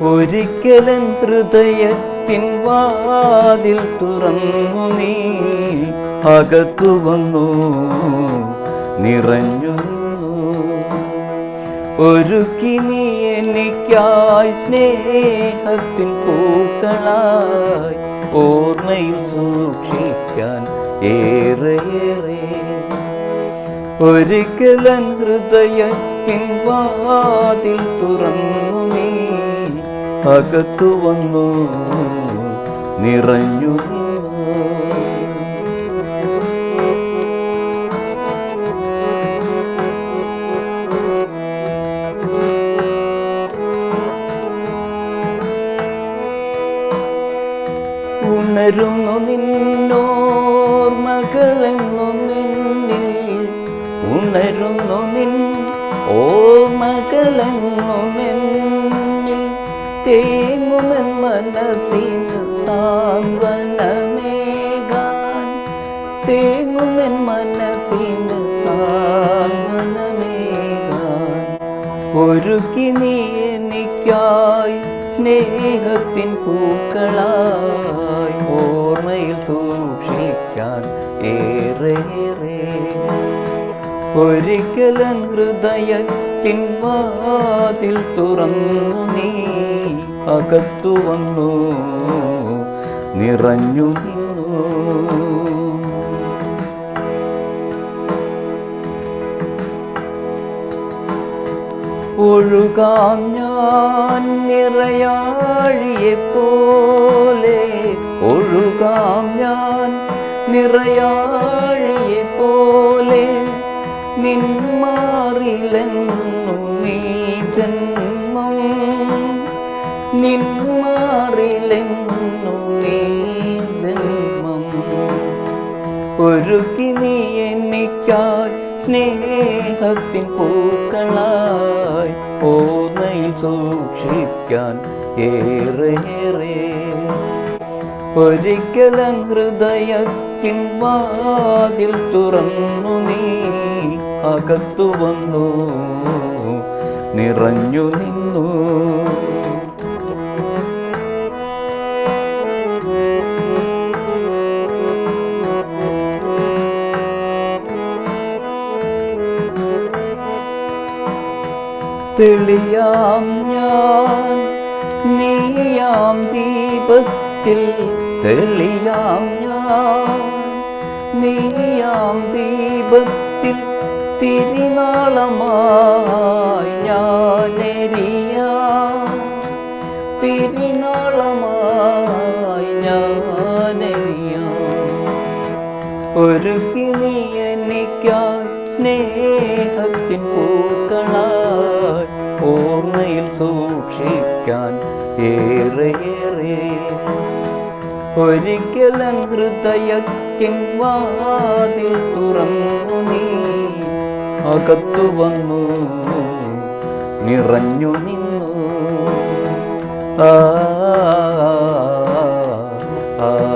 ഒരിക്കലൻ ഹൃദയത്തിൻ വാതിൽ തുറന്നു നീ. അകത്തു വന്നു നിറഞ്ഞു നിന്നു. ഒരുക്കി നീ എനിക്കായി സ്നേഹത്തിൻ പൂക്കളായി ഓർമ്മയിൽ സൂക്ഷിക്കാൻ ഏറെ ഏറെ ഒരിക്കലൻ ഹൃദയത്തിൻ വാതിൽ തുറന്നു നീ. അകത്തു വന്നു നിറഞ്ഞു ഉണരുന്നു നിന്നോർമകളെന്നു നിന്നിൽ ഉണരുന്നു തേങ്ങുമെൻ മനസ്സിന് സാന്ത്വനമേകാൻ. തേങ്ങുമെൻ മനസ്സിന് സാന്ത്വനമേകാൻ. ഒരുക്കി നീ എനിക്കായി സ്നേഹത്തിൻ പൂക്കളായി ഓർമ്മയിൽ സൂക്ഷിക്കാൻ ഏറെ ഒരിക്കലൻ ഹൃദയത്തിൻ വാതിൽ തുറന്നു നീ അകത്തു വന്നു നിറഞ്ഞു നിന്നു. ഒഴുകാം ഞാൻ നിറയാഴിയെ പോലെ ഒഴുകാം ഞാൻ നിറയാഴിയെ പോലെ നിന്മാറിലെന്നു നീ ജന്മം ഒരുക്കി നീ എനിക്കായി സ്നേഹത്തിൻ പൂക്കളായി ഓർമ്മയിൽ സൂക്ഷിക്കാൻ ഏറെ ഒരിക്കലും ഹൃദയത്തിൻ വാതിൽ തുറന്നു നീ അകത്തു വന്നു നിറഞ്ഞു നിന്നു. തെളിയാം ഞാൻ. നീയാം ദീപത്തിൽ തെളിയാം ഞാൻ. നീയാം ദീപത്തിൽ തിരിനാളമായി ഞാനെരിയാം തിരിനാളമായി ഞാനെരിയാം ഒരുക്കി നീ എനിക്കായി സ്നേഹത്തിൻ പൂക്കളായി ഓർമ്മയിൽ സൂക്ഷിക്കാൻ ഏറെ ഒരിക്കലും ഹൃദയത്തിൻ വാതിൽ തുറന്നു നീ. അകത്തു വന്നു നിറഞ്ഞു നിന്നു. ആ ആ.